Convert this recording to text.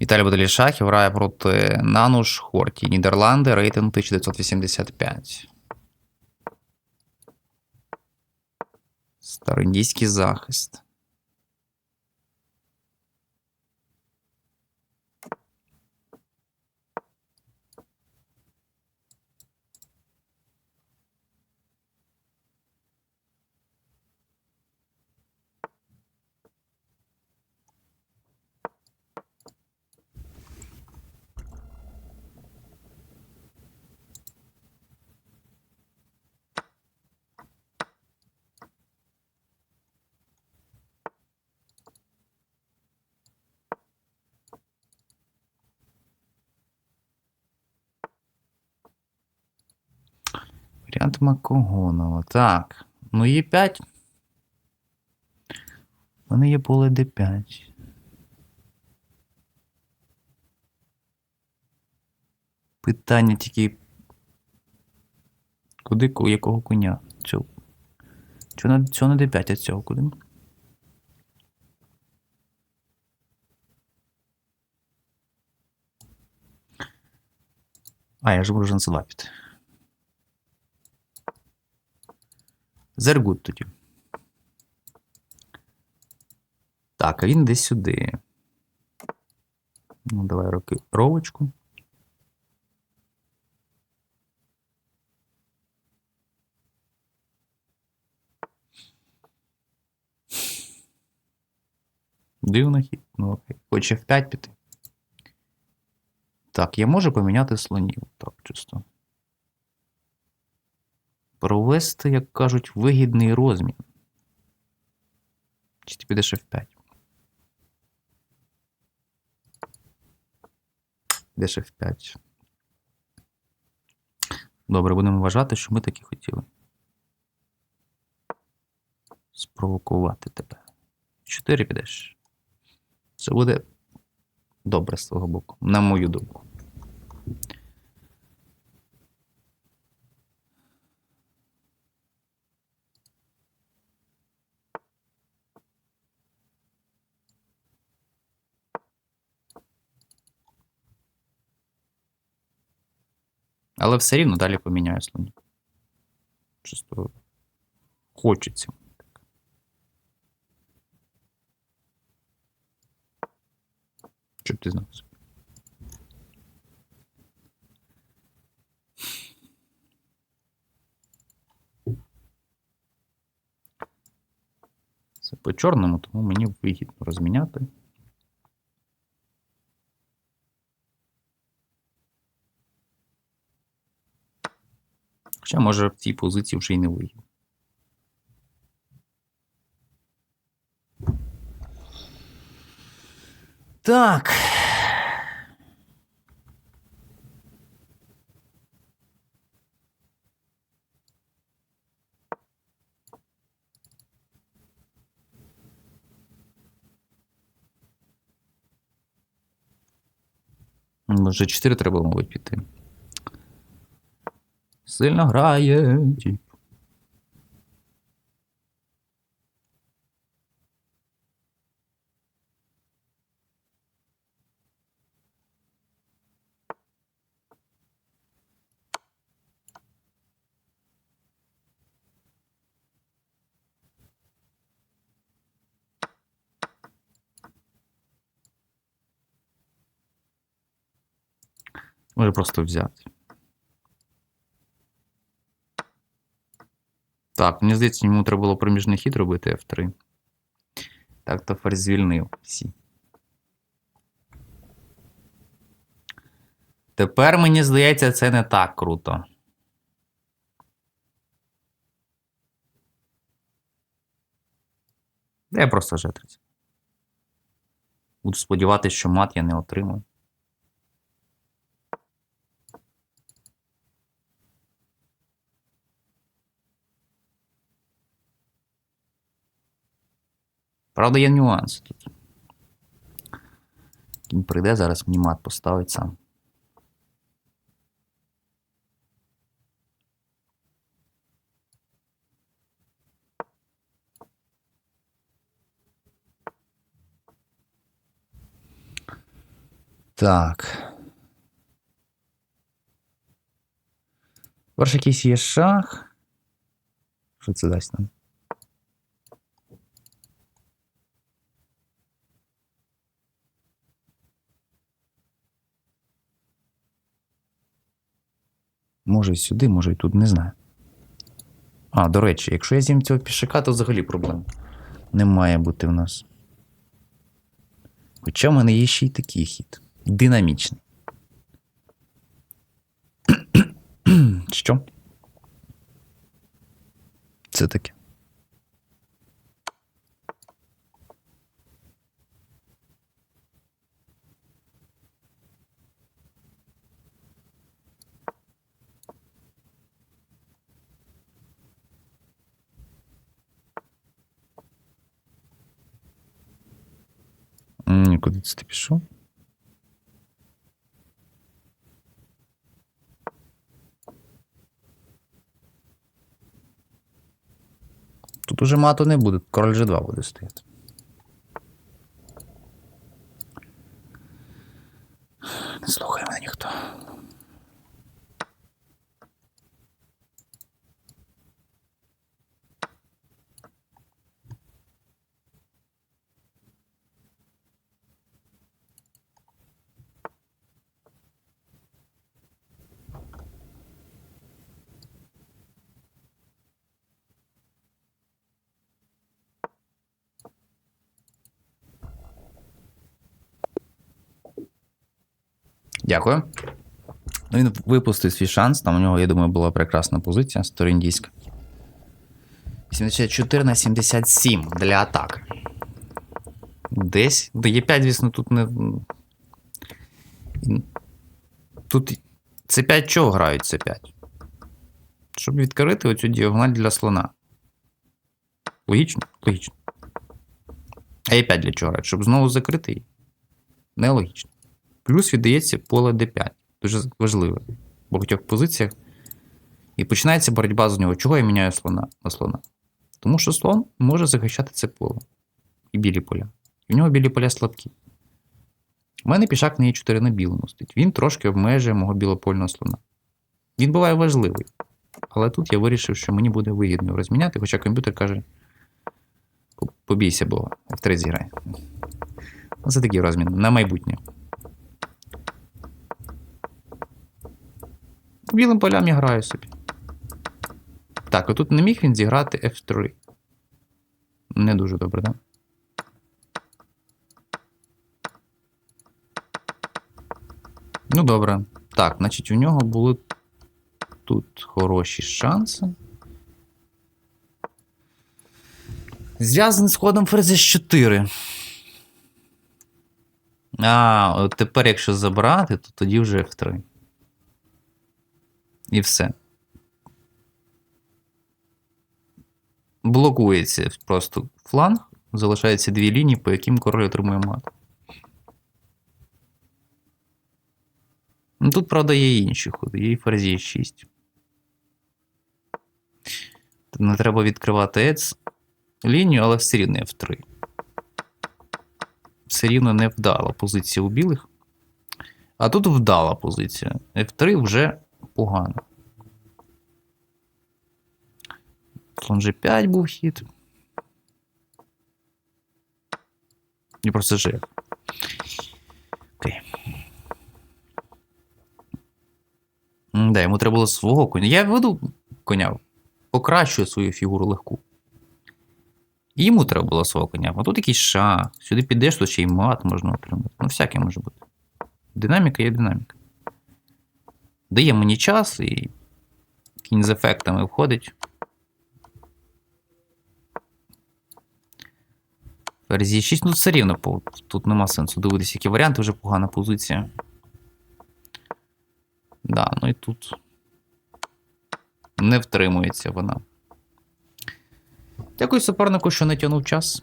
Віталій Бодолішахів грає проти Нануш Хорті. Нідерланди, рейтинг 1985. Староіндійський захист. Варіант Макогонова. Так. Ну, Е5. У мене є поле Д5. Питання тільки. Куди ку- якого коня? Чого на, цього на Д5, а цього куди? А, я ж можу на С2 піти. Зергут тоді. Так, а він десь сюди. Ну, давай роки ровочку. Дивно хід. Ну, окей. Хоче F5 піти. Так, я можу поміняти слонів. Так, чисто. Провести, як кажуть, вигідний розмін. Чи ти підеш F5? Підеш F5. Добре, будемо вважати, що ми таки хотіли. Спровокувати тебе. 4 підеш. Це буде добре з твого боку, на мою думку. Але все рівно далі поміняю слонів. Чисто хочеться. Щоб ти знав. Це по чорному, тому мені вигідно розміняти. Хоча, може, в цій позиції вже й не вигідно. Так. Може, 4 треба, мабуть, піти. Сильно грає. Може просто взяти. Так, мені здається, йому треба було проміжний хід робити F3. Так, то ферзь звільнив всі. Тепер мені здається, це не так круто. Я просто G30. Буду сподіватися, що мат я не отримаю. Правда, є нюанси тут. Кінь прийде, зараз мені мат поставить сам. Так. Перший якийсь є шах. Що це дасть нам? Може і сюди, може і тут, не знаю. А, до речі, якщо я з'їм цього пішака, то взагалі проблем не має бути в нас. Хоча в мене є ще й такий хід. Динамічний. Що? Це таке. М, Куди це ти пішов? Тут уже мату не буде, король G2 буде стояти. Не слухає мене ніхто. Дякую. Ну, він випустив свій шанс. Там у нього, я думаю, була прекрасна позиція сторіндійська. 74 на 77 для атаки. Десь. До Е5, звісно, тут не. Тут С5 чого грають С5? Щоб відкрити оцю діагональ для слона. Логічно? Логічно. А Е5 для чого грають? Щоб знову закрити її? Нелогічно. Плюс віддається поле d5. Дуже важливе в багатьох позиціях. І починається боротьба з нього. Чого я міняю слона на слона? Тому що слон може захищати це поле. І білі поля. І в нього білі поля слабкі. У мене пішак на Е4 на білому стоїть. Він трошки обмежує мого білопольного слона. Він буває важливий. Але тут я вирішив, що мені буде вигідно розміняти, хоча комп'ютер каже: побійся Бога, F3 зіграй. Ну, Це такий розмін на майбутнє. Білим полям я граю собі. Так, а тут не міг він зіграти F3. Не дуже добре, так? Да? Ну, добре. Так, значить, у нього були тут хороші шанси. Зв'язаний з ходом ферзь 4. А, тепер, якщо забрати, то тоді вже F3. І все. Блокується просто фланг, залишаються дві лінії, по яким король отримує мат. Ну, тут, правда, є інші ходи, є і ферзі 6. Тут не треба відкривати ец лінію, але все рівно F3. Все рівно не вдала позиція у білих. А тут вдала позиція. F3 вже погано. Слон G5 був хід. І просто G. Окей. Да, йому треба було свого коня. Я веду коня, покращую свою фігуру легку. Йому треба було свого коня. А тут якийсь шах. Сюди підеш, то ще й мат можна отримати. Ну, всяке може бути. Динаміка є динаміка. Дає мені час і кінь з ефектами входить. Ферзі 6, ну все рівно, тут нема сенсу дивитися, які варіанти, вже погана позиція. Да, ну і тут не втримується вона. Дякую супернику, що не тягнув час.